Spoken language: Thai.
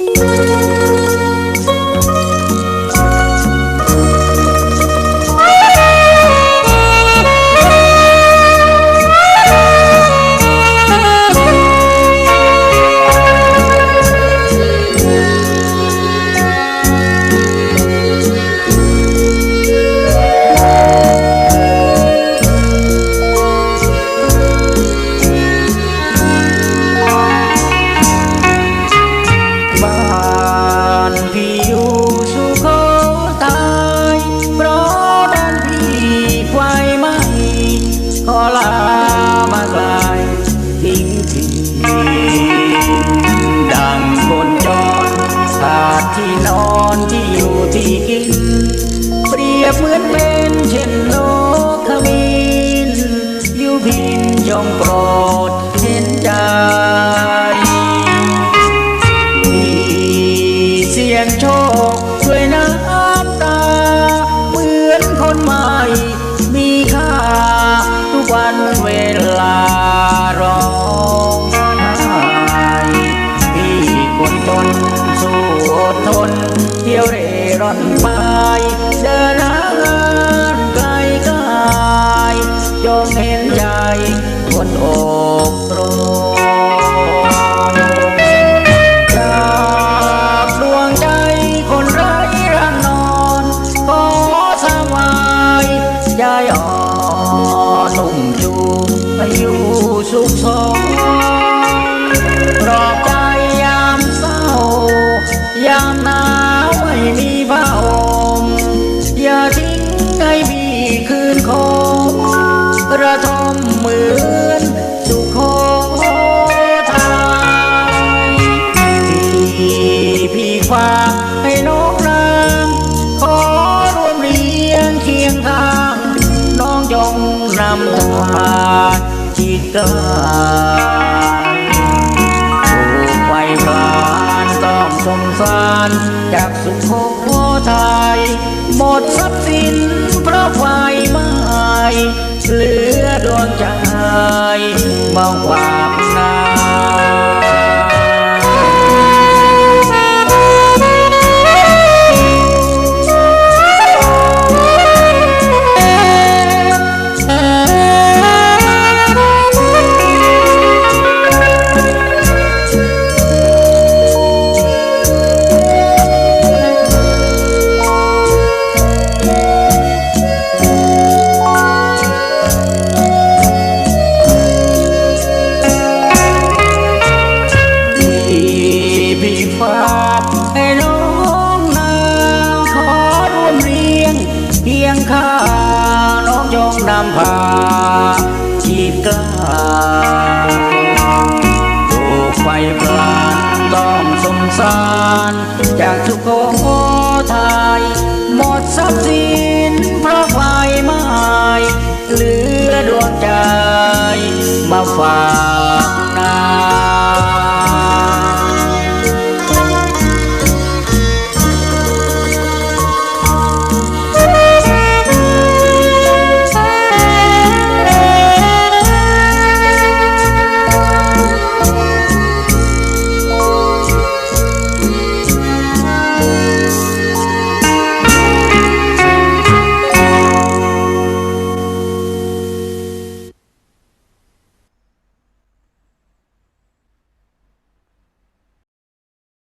บ้ โปรดเห็นใจมีเสียงโชคด้วยน้ำตา เหมือนคนใหม่ มีค่า ทุกวันเวลาร้องไห้พี่คนจนสู้อดทน เที่ยวเร่ร่อนไปเดินหางานไกลกายยอมเห็นใจคน ปลอบใจยามเศร้ายามหนาวไม่มีผ้าห่มอย่าทิ้งให้พี่คืนคมระทมเหมือนสุโขทัยที่พี่ฝากให้น้องนางขอร่วมเรียงเคียงข้าง น้องจงนำทางจิตกา จากสุโขทัยหมดทรัพย์สินเพราะไฟไหม้เหลือดวงใจเบาความนาามพาชีกล้าถูกไฟพลานต้องสงสาร จากทุกโขทัยหมดทรัพย์สินเพราะไฟไหม้เหลือดวงใจมาฝาก